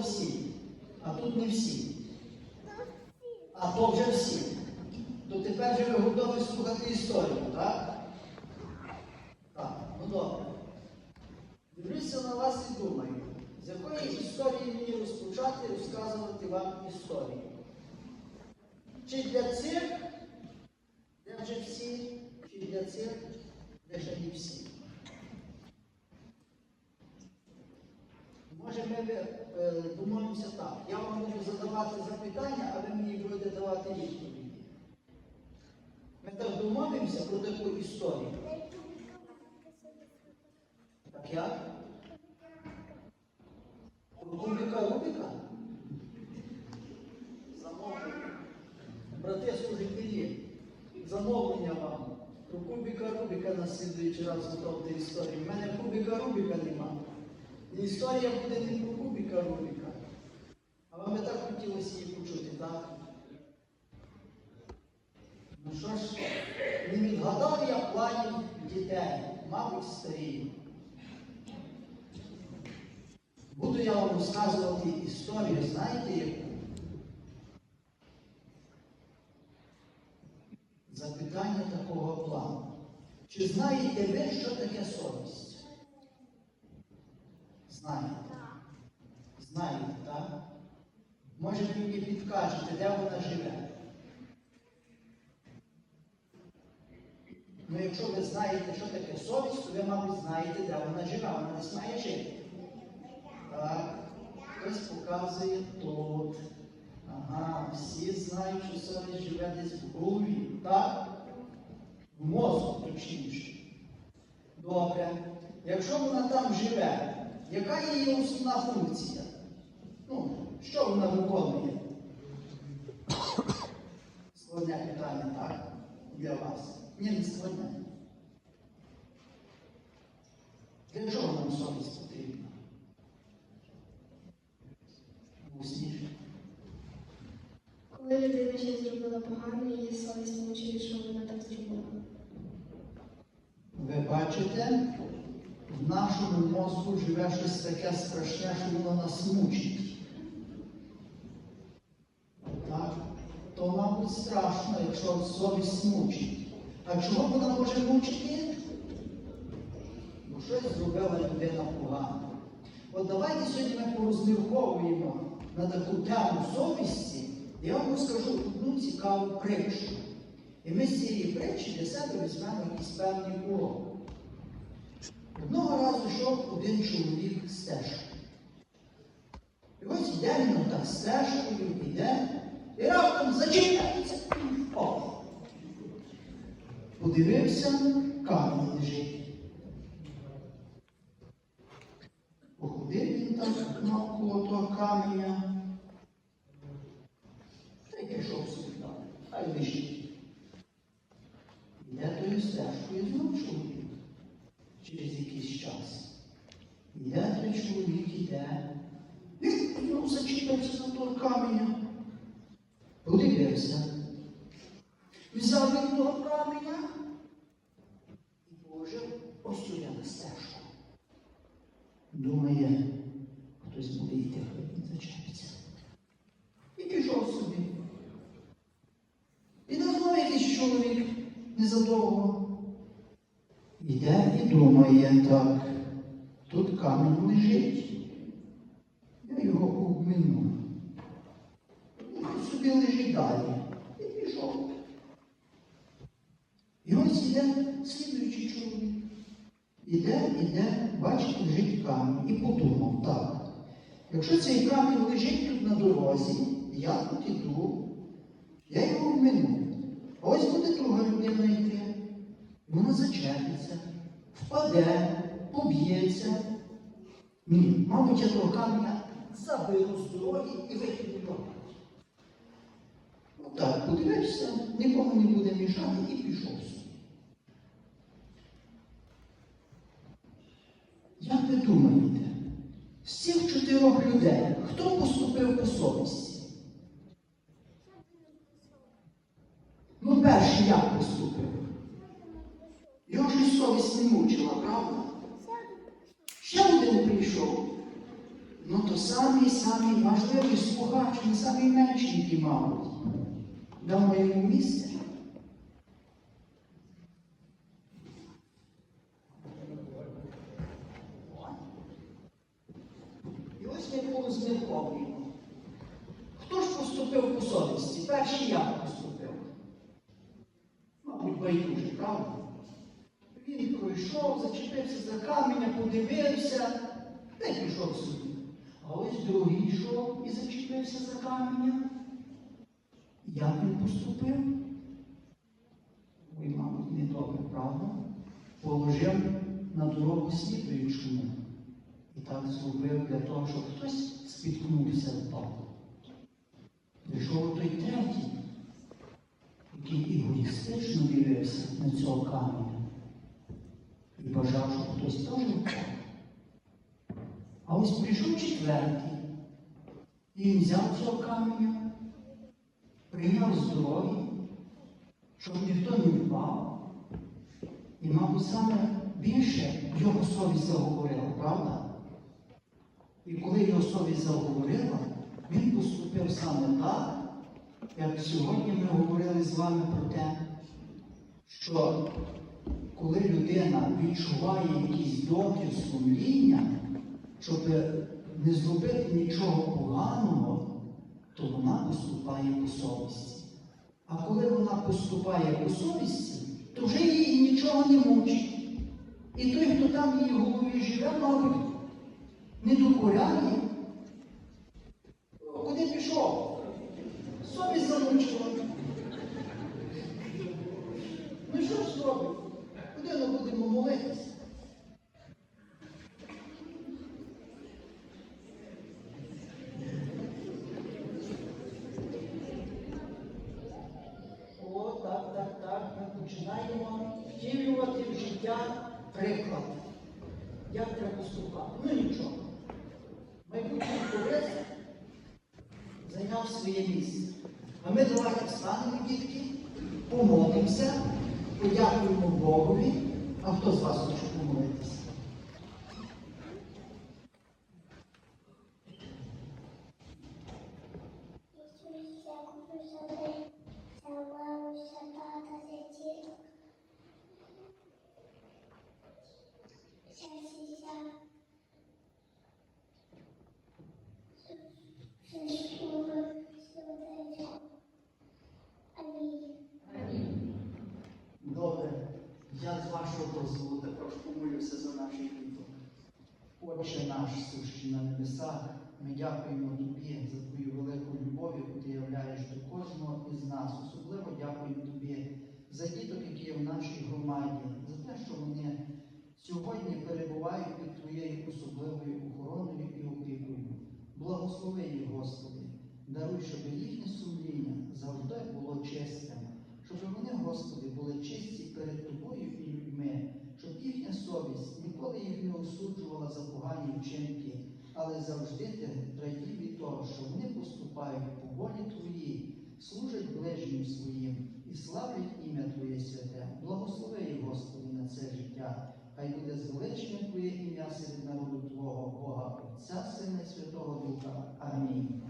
всі. А тут не всі. А то вже всі. То тепер же ви готові слухати історію, так? Так, ну добре. Дивлюся на вас і думаю, з якої історії мені розпочати розказувати вам історію? Чи для цих, де вже всі, чи для цих, де ще не всі? Може, ми е, домовимося так. Я вам буду задавати запитання, а ви мені будете давати відповіді. Ми так домовимося про таку історію. Так як? Рубіка Рубіка? Замовлення. Брати служителі, замовлення вам. Про Кубіка Рубіка на слідуючий раз готовте історію. У мене Кубіка Рубіка нема. І історія буде не про Кубіка Рубіка. А вам би так хотілося її почути, так? Ну що ж, не відгадав я планів дітей, мабуть, старі. Буду я вам розказувати історію, знаєте яку? Запитання такого плану. Чи знаєте ви, що таке совість? Знаєте? Знаєте, так? Може, ви мені підкажете, де вона живе? Ну, якщо ви знаєте, що таке совість, то ви, мабуть, знаєте, де вона живе, вона десь має жити. Так, хтось показує тут. Ага, всі знають, що совість живе десь в голові, так? В мозку, точніше. Добре. Якщо вона там живе, яка є її основна функція? Ну, що вона виконує? Складне питання, так? Для вас. Ні, не складне. Для чого нам совість потрібна? Усніше. Коли людина щось зробила погано, її совість мучить, що вона так зробила. Ви бачите, в нашому мозку живе щось таке страшне, що воно нас мучить. Так? То, мабуть, страшно, якщо совість мучить. А чого вона може мучити? Бо щось зробила людина погано. От давайте сьогодні ми порозмірковуємо на таку тему совісті, і я вам розкажу одну цікаву притчу. І ми з цієї притчі для себе візьмемо якийсь певний урок. Одного разу йшов один чоловік стежкою. І ось йде він так стежкою, йде, і раптом зачіпляється і. Подивився, камінь лежить. Походив він так навколо того каменя. Та й пішов собі далі. Хай лежить. Іде тою стежкою знов чоловік час. Іде той чоловік, іде. Він знов зачіпився за того каменя. Подивився. Взяв він того каменя і положив ось сюди на стежку. Думає, хтось буде йти, хай він зачепиться. І пішов собі. І знову якийсь чоловік незадовго. Іде і думає так, тут камінь лежить. Я його обмину. І собі лежить далі. І пішов. І ось іде слідуючий чоловік. Іде, іде, бачить, лежить камінь. І подумав, так. Якщо цей камінь лежить тут на дорозі, я тут іду, я його обмину. А ось буде друга людина йти. І вона зачепиться, впаде, поб'ється. Ні, мабуть, я того каменя заберу з дороги і викину додому. Отак, подивився, нікому не буде мішати і пішов собі. Як ви думаєте, з цих чотирьох людей хто поступив по совісті? Ну, перший як поступив? Його ж совість не мучила, правда? Ще один прийшов. Ну то самий самий важливий слухач, не самий меншенький, мабуть. Дамо йому місце. І ось ми порозмірковуємо. Хто ж поступив по совісті? Перший я поступив. Мабуть, байдуже, правда? Він пройшов, зачепився за каменя, подивився, та пішов собі. А ось другий йшов і зачепився за каменя. Як він поступив? Ой, мабуть, не добре, правда? Положив на дорогу слідуючому. І так зробив для того, щоб хтось спіткнувся впав. Прийшов той третій, який егоїстично дивився на цього каменя і бажав, щоб хтось теж впав. А ось прийшов четвертий, і він взяв цього каменя, прийняв здоров'я, щоб ніхто не впав. І, мабуть, саме більше його совість заговорила, правда? І коли його совість заговорила, він поступив саме так, як сьогодні ми говорили з вами про те, що коли людина відчуває якийсь докір сумління, щоб не зробити нічого поганого, то вона поступає по совісті. А коли вона поступає по совісті, то вже її нічого не мучить. І той, хто там в її голові живе, мабуть, не докоряє. Куди пішов? Совість замучила. Ну що ж зробить? Куди ми будемо молитися? О, так, так, так. Ми починаємо втілювати в життя приклад. Як треба поступати? Ну нічого. Майбутній турист зайняв своє місце. А ми давайте встанемо, дітки, помолимося, подякуємо Богові. А хто з вас хоче помолитися? Отче наш, сущий на небесах, ми дякуємо Тобі за Твою велику любов, яку ти являєш до кожного із нас. Особливо дякуємо Тобі за діток, які є в нашій громаді, за те, що вони сьогодні перебувають під Твоєю особливою охороною і опікою. Благослови їх, Господи, даруй, щоб їхнє сумління завжди було чистим, щоб вони, Господи, були чисті перед Тобою і людьми, щоб їхня совість ніколи їх не осуджувала за погані вчинки, але завжди ти радів від того, що вони поступають по волі Твоїй, служать ближнім своїм і славлять ім'я Твоє святе. Благослови їх, Господи, на це життя. Хай буде звеличне Твоє ім'я серед народу Твого Бога, Отця, Сина Святого Духа. Амінь.